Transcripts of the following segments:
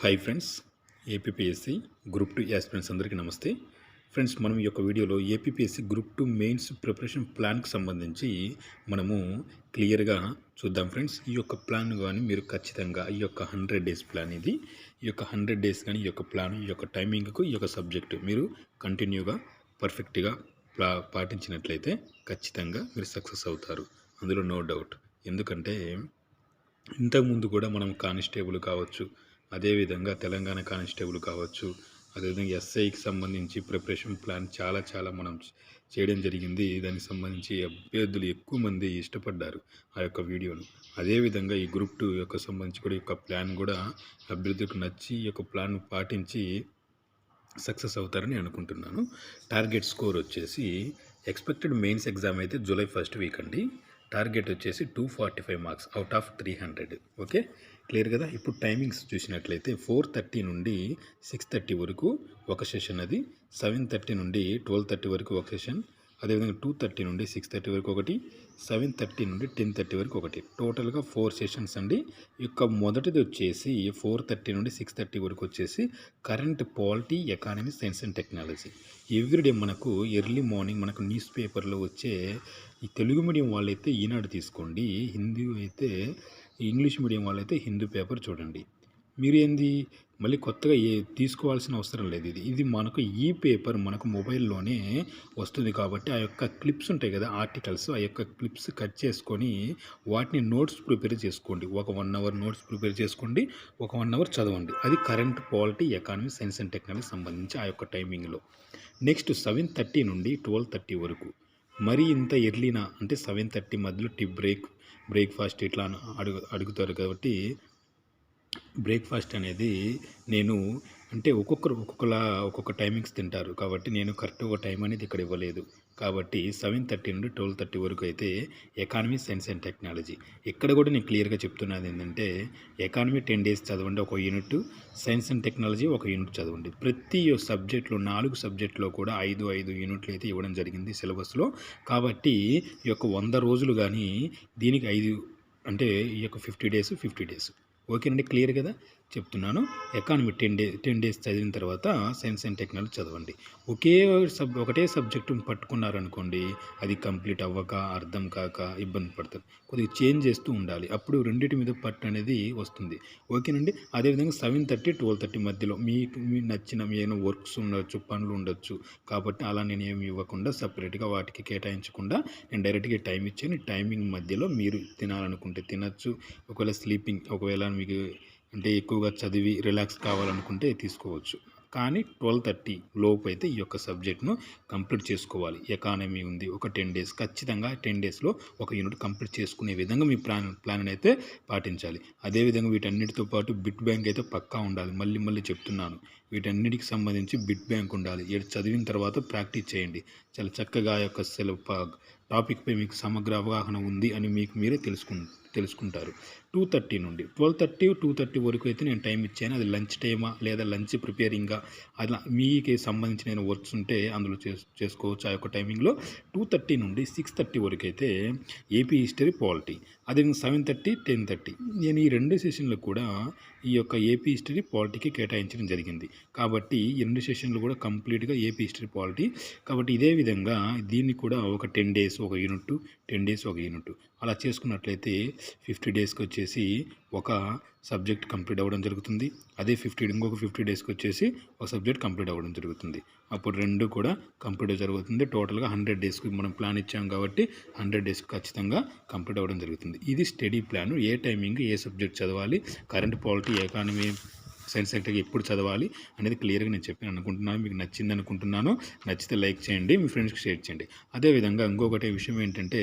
Hi friends APPSC group two aspirants అందరికీ నమస్తే. Friends మనం ఈ యొక్క వీడియోలో APPSC group two mains preparation ప్లాన్కి సంబంధించి మనము క్లియర్గా చూద్దాం ఫ్రెండ్స్ ఈ యొక్క ప్లాన్ కానీ మీరు ఖచ్చితంగా ఈ యొక్క హండ్రెడ్ డేస్ ప్లాన్ ఇది. ఈ యొక్క హండ్రెడ్ డేస్ కానీ ఈ యొక్క ప్లాన్ ఈ యొక్క టైమింగ్కు ఈ యొక్క సబ్జెక్ట్ మీరు కంటిన్యూగా పర్ఫెక్ట్గా ప్లా పాటించినట్లయితే ఖచ్చితంగా మీరు సక్సెస్ అవుతారు. అందులో నో డౌట్ ఎందుకంటే ఇంతకుముందు కూడా మనం కానిస్టేబుల్ కావచ్చు అదేవిధంగా తెలంగాణ కానిస్టేబుల్ కావచ్చు అదేవిధంగా ఎస్ఐకి సంబంధించి ప్రిపరేషన్ ప్లాన్ చాలా చాలా మనం చేయడం జరిగింది. దానికి సంబంధించి అభ్యర్థులు ఎక్కువ మంది ఇష్టపడ్డారు ఆ యొక్క వీడియోను. అదేవిధంగా ఈ గ్రూప్ టూ యొక్క సంబంధించి కూడా యొక్క ప్లాన్ కూడా అభ్యర్థులకు నచ్చి ఈ యొక్క ప్లాన్ పాటించి సక్సెస్ అవుతారని అనుకుంటున్నాను. టార్గెట్ స్కోర్ వచ్చేసి ఎక్స్పెక్టెడ్ మెయిన్స్ ఎగ్జామ్ అయితే జూలై ఫస్ట్ వీక్ అండి. టార్గెట్ వచ్చేసి two forty five marks out of three hundred okay clear కదా? ఇప్పుడు టైమింగ్స్ చూసినట్లయితే ఫోర్ థర్టీ నుండి సిక్స్ థర్టీ వరకు ఒక సెషన్ అది సెవెన్ థర్టీ నుండి ట్వెల్వ్ థర్టీ వరకు ఒక సెషన్ అదేవిధంగా టూ థర్టీ నుండి సిక్స్ థర్టీ వరకు ఒకటి సెవెన్ థర్టీ నుండి టెన్ థర్టీ వరకు ఒకటి. టోటల్గా ఫోర్ సెషన్స్ అండి. యొక్క మొదటిది వచ్చేసి ఫోర్ థర్టీ నుండి సిక్స్ థర్టీ వరకు వచ్చేసి current polity economy science and technology. Everyday మనకు ఎర్లీ మార్నింగ్ మనకు న్యూస్ పేపర్లో వచ్చే ఈ తెలుగు మీడియం వాళ్ళైతే ఈనాడు తీసుకోండి. హిందీ అయితే ఇంగ్లీష్ మీడియం వాళ్ళైతే హిందూ పేపర్ చూడండి. మీరు ఏంది? మళ్ళీ కొత్తగా ఏ తీసుకోవాల్సిన అవసరం లేదు ఇది. ఇది మనకు ఈ పేపర్ మనకు మొబైల్లోనే వస్తుంది కాబట్టి ఆ యొక్క క్లిప్స్ ఉంటాయి కదా ఆర్టికల్స్ ఆ యొక్క క్లిప్స్ కట్ చేసుకొని వాటిని నోట్స్ ప్రిపేర్ చేసుకోండి. ఒక వన్ అవర్ నోట్స్ ప్రిపేర్ చేసుకోండి. ఒక వన్ అవర్ చదవండి. అది current polity economy science and technology సంబంధించి ఆ యొక్క టైమింగ్లో. నెక్స్ట్ సెవెన్ థర్టీ నుండి ట్వెల్వ్ థర్టీ వరకు. మరీ ఇంత ఎర్లీనా? అంటే సెవెన్ థర్టీ మధ్యలో టీ బ్రేక్. బ్రేక్ఫాస్ట్ ఇట్లా అడుగు అడుగుతారు కాబట్టి బ్రేక్ఫాస్ట్ అనేది నేను అంటే ఒక్కొక్కరు ఒక్కొక్కలా ఒక్కొక్క టైమింగ్స్ తింటారు. కాబట్టి నేను కరెక్ట్ ఒక టైం అనేది ఇక్కడ ఇవ్వలేదు. కాబట్టి సెవెన్ థర్టీ నుండి ట్వెల్వ్ థర్టీ వరకు అయితే ఎకానమీ సైన్స్ అండ్ టెక్నాలజీ ఇక్కడ కూడా నేను క్లియర్గా చెప్తున్నది ఏంటంటే ఎకానమీ టెన్ డేస్ చదవండి ఒక యూనిట్ సైన్స్ అండ్ టెక్నాలజీ ఒక యూనిట్ చదవండి. ప్రతి సబ్జెక్టులో నాలుగు సబ్జెక్టులో కూడా ఐదు ఐదు యూనిట్లు అయితే ఇవ్వడం జరిగింది సిలబస్లో కాబట్టి ఈ యొక్క వంద రోజులు కానీ దీనికి ఐదు అంటే ఈ యొక్క ఫిఫ్టీ డేస్ ఫిఫ్టీ డేస్ ఓకేనండి క్లియర్ కదా? చెప్తున్నాను. Economy ten day ten days చదివిన తర్వాత సైన్స్ అండ్ టెక్నాలజీ చదవండి. ఒకే సబ్ ఒకటే సబ్జెక్టు పట్టుకున్నారనుకోండి అది కంప్లీట్ అవ్వక అర్థం కాక ఇబ్బంది పడతారు. కొద్దిగా చేంజ్ చేస్తూ ఉండాలి. అప్పుడు రెండింటి మీద పట్టు అనేది వస్తుంది. ఓకేనండి అదేవిధంగా సెవెన్ థర్టీ ట్వెల్వ్ థర్టీ మధ్యలో మీకు మీ నచ్చిన మీ ఏమైనా వర్క్స్ ఉండొచ్చు పనులు ఉండొచ్చు కాబట్టి అలా నేను ఏమి ఇవ్వకుండా సపరేట్గా వాటికి కేటాయించకుండా నేను డైరెక్ట్గా టైం ఇచ్చాను. టైమింగ్ మధ్యలో మీరు తినాలనుకుంటే తినచ్చు. ఒకవేళ స్లీపింగ్ ఒకవేళ మీకు అంటే ఎక్కువగా చదివి రిలాక్స్ కావాలనుకుంటే తీసుకోవచ్చు. కానీ ట్వెల్వ్ థర్టీ లోపు అయితే ఈ యొక్క సబ్జెక్ట్ను కంప్లీట్ చేసుకోవాలి. ఎకానమీ ఉంది ఒక టెన్ డేస్. ఖచ్చితంగా టెన్ డేస్లో ఒక యూనిట్ కంప్లీట్ చేసుకునే విధంగా మీ ప్లాన్ ప్లాన్ అయితే పాటించాలి. అదేవిధంగా వీటన్నిటితో పాటు బిట్ బ్యాంక్ అయితే పక్కా ఉండాలి. మళ్ళీ మళ్ళీ చెప్తున్నాను వీటన్నిటికి సంబంధించి బిట్ బ్యాంక్ ఉండాలి. చదివిన తర్వాత ప్రాక్టీస్ చేయండి. చాలా చక్కగా ఆ యొక్క సెలవు టాపిక్పై మీకు సమగ్ర అవగాహన ఉంది అని మీకు మీరే తెలుసుకుంటారు తెలుసుకుంటారు. టూ థర్టీ నుండి. ట్వెల్వ్ థర్టీ టూ థర్టీ వరకు అయితే నేను టైం ఇచ్చాను. అది లంచ్ టైమా లేదా లంచ్ ప్రిపేరింగా? అలా మీకు సంబంధించిన వర్క్స్ ఉంటే అందులో చేసు చేసుకోవచ్చు. ఆ యొక్క టైమింగ్లో టూ థర్టీ నుండి సిక్స్ థర్టీ వరకు అయితే ఏపీ హిస్టరీ పాలిటీ. అదే సెవెన్ థర్టీ టెన్ థర్టీ నేను ఈ రెండు సెషన్లు కూడా ఈ యొక్క ఏపీ హిస్టరీ పాలిటీకి కేటాయించడం జరిగింది. కాబట్టి ఈ రెండు సెషన్లు కూడా కంప్లీట్గా ఏపీ హిస్టరీ పాలిటీ. కాబట్టి ఇదే విధంగా దీన్ని కూడా ఒక టెన్ డేస్ ఒక యూనిట్ టెన్ డేస్ ఒక యూనిట్ అలా చేసుకున్నట్లయితే ఫిఫ్టీ డేస్కి వచ్చేసి ఒక సబ్జెక్ట్ కంప్లీట్ అవ్వడం జరుగుతుంది. అదే ఫిఫ్టీ ఇంకొక ఫిఫ్టీ డేస్కి వచ్చేసి ఒక సబ్జెక్ట్ కంప్లీట్ అవ్వడం జరుగుతుంది. అప్పుడు రెండు కూడా కంప్లీట్ జరుగుతుంది. టోటల్గా హండ్రెడ్ డేస్కి మనం ప్లాన్ ఇచ్చాం కాబట్టి హండ్రెడ్ డేస్కి ఖచ్చితంగా కంప్లీట్ అవ్వడం జరుగుతుంది. ఇది స్టడీ ప్లాన్. ఏ టైమింగ్ ఏ సబ్జెక్ట్ చదవాలి? కరెంట్ పాలిటీ ఎకానమీ సైన్స్ సెక్టర్కి ఎప్పుడు చదవాలి అనేది క్లియర్గా నేను చెప్పాను అనుకుంటున్నాను మీకు నచ్చింది అనుకుంటున్నాను. నచ్చితే లైక్ చేయండి మీ ఫ్రెండ్స్కి షేర్ చేయండి. అదేవిధంగా ఇంకొకటి విషయం ఏంటంటే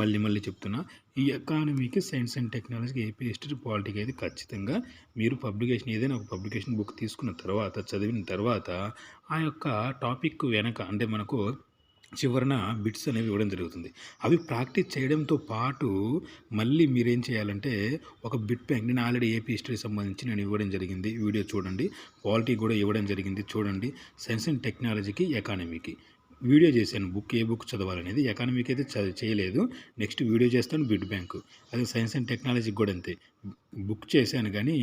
మళ్ళీ మళ్ళీ చెప్తున్నా ఈ ఎకానమీకి సైన్స్ అండ్ టెక్నాలజీకి ఏపీ హిస్టరీ పాలిటీకి అయితే ఖచ్చితంగా మీరు పబ్లికేషన్ ఏదైనా ఒక పబ్లికేషన్ బుక్ తీసుకున్న తర్వాత చదివిన తర్వాత ఆ యొక్క టాపిక్ వెనక అంటే మనకు చివరన బిట్స్ అనేవి ఇవ్వడం జరుగుతుంది. అవి ప్రాక్టీస్ చేయడంతో పాటు మళ్ళీ మీరేం చేయాలంటే ఒక బిట్ బ్యాంక్ నేను ఆల్రెడీ ఏపీ హిస్టరీ సంబంధించి నేను ఇవ్వడం జరిగింది. వీడియో చూడండి. క్వాలిటీ కూడా ఇవ్వడం జరిగింది. చూడండి. సైన్స్ అండ్ టెక్నాలజీకి ఎకానమీకి. వీడియో చేశాను. బుక్ ఏ బుక్ చదవాలనేది ఎకానమీకి అయితే చేయలేదు. నెక్స్ట్ వీడియో చేస్తాను బిడ్ బ్యాంక్. అదే సైన్స్ అండ్ టెక్నాలజీకి కూడా అంతే. బుక్ చేశాను కానీ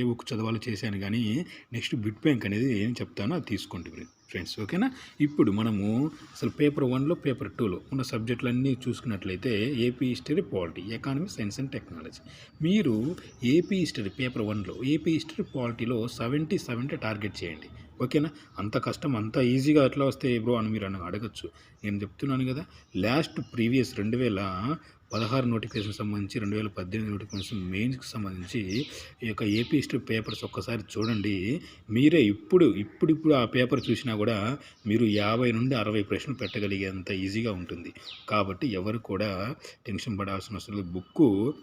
ఏ బుక్ చదవాలో చేశాను కానీ నెక్స్ట్ బిడ్ బ్యాంక్ అనేది ఏం చెప్తానో అది తీసుకోండి ఫ్రెండ్స్. ఓకేనా? ఇప్పుడు మనము అసలు పేపర్ వన్లో పేపర్ టూలో ఉన్న సబ్జెక్టులన్నీ చూసుకున్నట్లయితే AP history polity economy science and technology. మీరు ఏపీ హిస్టరీ పేపర్ వన్లో ఏపీ హిస్టరీ పాలిటీలో సెవెంటీ సెవెంటీ టార్గెట్ చేయండి. ఓకేనా? అంత కష్టం అంత ఈజీగా ఎట్లా వస్తే బ్రో అని మీరు అని అడగచ్చు. నేను చెప్తున్నాను కదా లాస్ట్ ప్రీవియస్ రెండు వేల పదహారు నోటిఫికేషన్ సంబంధించి రెండు వేల పద్దెనిమిది నోటిఫికేషన్ మెయిన్స్కి సంబంధించి ఈ యొక్క ఏపీ హిస్టరీ పేపర్స్ ఒక్కసారి చూడండి. మీరే ఇప్పుడు ఇప్పుడు ఇప్పుడు ఆ పేపర్ చూసినా కూడా మీరు యాభై నుండి అరవై ప్రశ్నలు పెట్టగలిగేంత ఈజీగా ఉంటుంది. కాబట్టి ఎవరు కూడా టెన్షన్ పడాల్సిన అవసరం బుక్కు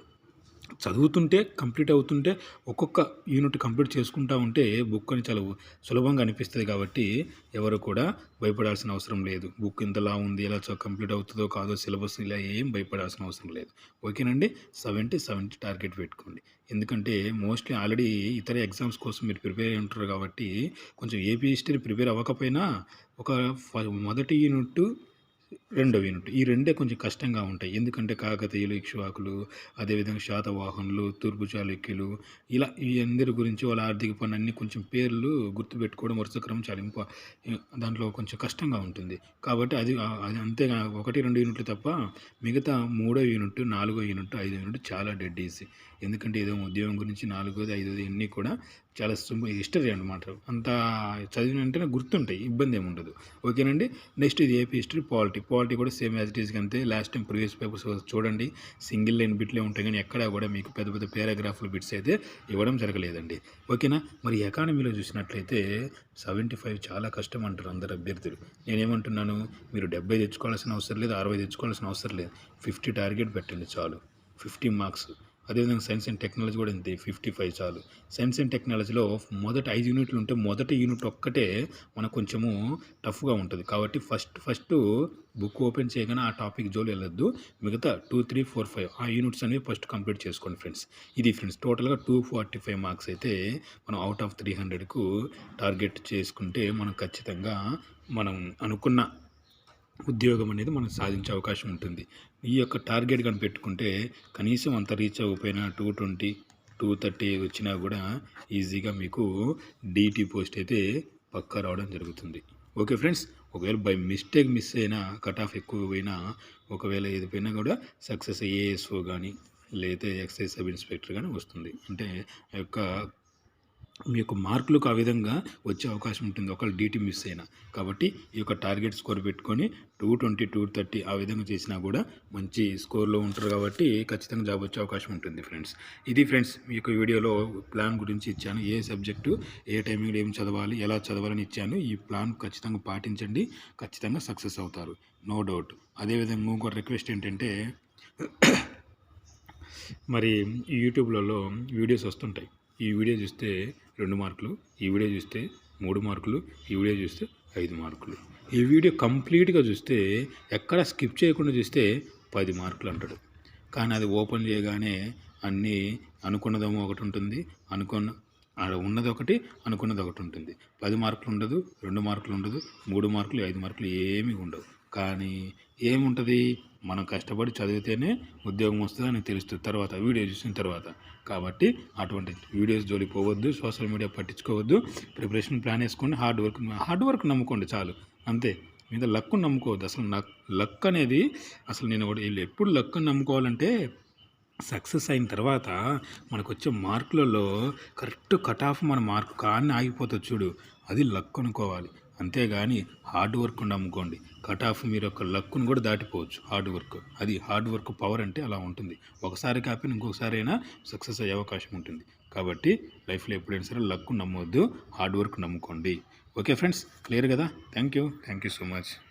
చదువుతుంటే కంప్లీట్ అవుతుంటే ఒక్కొక్క యూనిట్ కంప్లీట్ చేసుకుంటా ఉంటే బుక్ అని చాలా సులభంగా అనిపిస్తుంది కాబట్టి ఎవరు కూడా భయపడాల్సిన అవసరం లేదు. బుక్ ఇంతలా ఉంది ఎలా కంప్లీట్ అవుతుందో కాదో సిలబస్ ఇలా ఏం భయపడాల్సిన అవసరం లేదు. ఓకేనండి? సెవెంటీ సెవెంటీ టార్గెట్ పెట్టుకోండి. ఎందుకంటే మోస్ట్లీ ఆల్రెడీ ఇతర ఎగ్జామ్స్ కోసం మీరు ప్రిపేర్ అయి ఉంటారు కాబట్టి కొంచెం ఏపీ హిస్టరీ ప్రిపేర్ అవ్వకపోయినా ఒక మొదటి యూనిట్ రెండవ యూనిట్ ఈ రెండే కొంచెం కష్టంగా ఉంటాయి. ఎందుకంటే కాకతీయులు ఇక్ష్వాకులు అదేవిధంగా శాతవాహనులు తూర్పు చాళుక్యులు ఇలా ఈ అందరి గురించి వాళ్ళ ఆర్థిక పని అన్ని కొంచెం పేర్లు గుర్తుపెట్టుకోవడం వరుస క్రమం చాలా ఇంపా దాంట్లో కొంచెం కష్టంగా ఉంటుంది. కాబట్టి అది అది అంతేగా ఒకటి రెండు యూనిట్లు తప్ప మిగతా మూడో యూనిట్ నాలుగో యూనిట్ ఐదో యూనిట్ చాలా డెడ్ ఈజీ ఎందుకంటే ఏదో ఉద్యోగం గురించి నాలుగోది ఐదోది ఇవన్నీ కూడా చాలా సింపుల్ హిస్టరీ అనమాట అంత చదివిన వెంటనే గుర్తుంటాయి ఇబ్బంది ఏమి ఉండదు. ఓకేనండి? నెక్స్ట్ ఇది ఏపీ హిస్టరీ పాలిటీ. పాలిటీ కూడా సేమ్ యాజ్ ఇట్ ఈస్ అంతే. లాస్ట్ టైం ప్రీవియస్ పేపర్స్ చూడండి. సింగిల్ లైన్ బిట్లే ఉంటాయి కానీ ఎక్కడా కూడా మీకు పెద్ద పెద్ద పారాగ్రాఫ్లు బిట్స్ అయితే ఇవ్వడం జరగలేదండి. ఓకేనా? మరి ఎకానమీలో చూసినట్లయితే సెవెంటీ ఫైవ్ చాలా కష్టం అంటారు అందరు అభ్యర్థులు. నేనేమంటున్నాను? మీరు డెబ్బై తెచ్చుకోవాల్సిన అవసరం లేదు అరవై తెచ్చుకోవాల్సిన అవసరం లేదు. ఫిఫ్టీ టార్గెట్ పెట్టండి చాలు. Fifty marks. అదేవిధంగా సైన్స్ అండ్ టెక్నాలజీ కూడా అంతే ఫిఫ్టీ ఫైవ్ చాలు సైన్స్ అండ్ టెక్నాలజీలో మొదటి ఐదు యూనిట్లు ఉంటే మొదటి యూనిట్ ఒక్కటే మనకు కొంచెము టఫ్గా ఉంటుంది. కాబట్టి ఫస్ట్ ఫస్ట్ బుక్ ఓపెన్ చేయగానే ఆ టాపిక్ జోలు వెళ్ళొద్దు. మిగతా టూ త్రీ ఫోర్ ఫైవ్ ఆ యూనిట్స్ అనేవి ఫస్ట్ కంప్లీట్ చేసుకోండి ఫ్రెండ్స్. ఇది ఫ్రెండ్స్ టోటల్గా టూ ఫార్టీ ఫైవ్ మార్క్స్ అయితే మనం అవుట్ ఆఫ్ త్రీ హండ్రెడ్కు టార్గెట్ చేసుకుంటే మనం ఖచ్చితంగా మనం అనుకున్న ఉద్యోగం అనేది మనం సాధించే అవకాశం ఉంటుంది. ఈ యొక్క టార్గెట్ కానీ పెట్టుకుంటే కనీసం అంత రీచ్ అవ్వకపోయినా టూ ట్వంటీ టూ థర్టీ వచ్చినా కూడా ఈజీగా మీకు డీటీ పోస్ట్ అయితే పక్కా రావడం జరుగుతుంది. ఓకే ఫ్రెండ్స్ ఒకవేళ బై మిస్టేక్ మిస్ అయినా కట్ ఆఫ్ ఎక్కువ పోయినా ఒకవేళ ఏది పోయినా కూడా సక్సెస్ ఏఎస్ఓ కానీ లేదా ఎక్సైజ్ సబ్ ఇన్స్పెక్టర్ కానీ వస్తుంది. అంటే ఆ యొక్క మీ యొక్క మార్కులకు ఆ విధంగా వచ్చే అవకాశం ఉంటుంది. ఒకవేళ డీటీ మిస్ అయినా. కాబట్టి ఈ యొక్క టార్గెట్ స్కోర్ పెట్టుకొని టూ ట్వంటీ టూ థర్టీ ఆ విధంగా చేసినా కూడా మంచి స్కోర్లో ఉంటారు కాబట్టి ఖచ్చితంగా జాబ్ వచ్చే అవకాశం ఉంటుంది ఫ్రెండ్స్. ఇది ఫ్రెండ్స్ మీ యొక్క వీడియోలో ప్లాన్ గురించి ఇచ్చాను. ఏ సబ్జెక్టు ఏ టైమింగ్లో ఏం చదవాలి ఎలా చదవాలని ఇచ్చాను. ఈ ప్లాన్ ఖచ్చితంగా పాటించండి. ఖచ్చితంగా సక్సెస్ అవుతారు. No doubt. అదేవిధంగా ఇంకో రిక్వెస్ట్ ఏంటంటే మరి యూట్యూబ్లలో వీడియోస్ వస్తుంటాయి. ఈ వీడియో చూస్తే రెండు మార్కులు ఈ వీడియో చూస్తే మూడు మార్కులు ఈ వీడియో చూస్తే ఐదు మార్కులు. ఈ వీడియో కంప్లీట్గా చూస్తే ఎక్కడ స్కిప్ చేయకుండా చూస్తే పది మార్కులు అంటాడు. కానీ అది ఓపెన్ చేయగానే అన్నీ అనుకున్నదేమో ఒకటి ఉంటుంది అనుకున్న ఆడ ఉన్నది ఒకటి అనుకున్నది ఒకటి ఉంటుంది. పది మార్కులు ఉండదు రెండు మార్కులు ఉండదు మూడు మార్కులు ఐదు మార్కులు ఏమీ ఉండవు. కానీ ఏముంటుంది? మనం కష్టపడి చదివితేనే ఉద్యోగం వస్తుందని తెలుస్తుంది. తర్వాత వీడియో చూసిన తర్వాత. కాబట్టి అటువంటి వీడియోస్ జోలి పోవద్దు సోషల్ మీడియా పట్టించుకోవద్దు. ప్రిపరేషన్ ప్లాన్ వేసుకోండి హార్డ్ వర్క్ హార్డ్ వర్క్ నమ్ముకోండి చాలు. అంతే. మీద లక్ను నమ్ముకోవద్దు. అసలు లక్ లక్ అనేది అసలు నేను వీళ్ళు ఎప్పుడు లక్ను నమ్ముకోవాలంటే సక్సెస్ అయిన తర్వాత మనకు వచ్చే మార్కులలో కరెక్ట్ కట్ ఆఫ్ మన మార్కు కానీ ఆగిపోతుంది చూడు. అది లక్ అనుకోవాలి. అంతేగాని హార్డ్ వర్క్ నమ్ముకోండి కట్ ఆఫ్ మీరు యొక్క లక్కును కూడా దాటిపోవచ్చు హార్డ్ వర్క్. అది హార్డ్ వర్క్ పవర్ అంటే అలా ఉంటుంది. ఒకసారి కాపీ ఇంకొకసారి అయినా సక్సెస్ అయ్యే అవకాశం ఉంటుంది. కాబట్టి లైఫ్లో ఎప్పుడైనా సరే లక్ నమ్మొద్దు హార్డ్ వర్క్ నమ్ముకోండి. ఓకే ఫ్రెండ్స్ క్లియర్ కదా? Thank you thank you so much.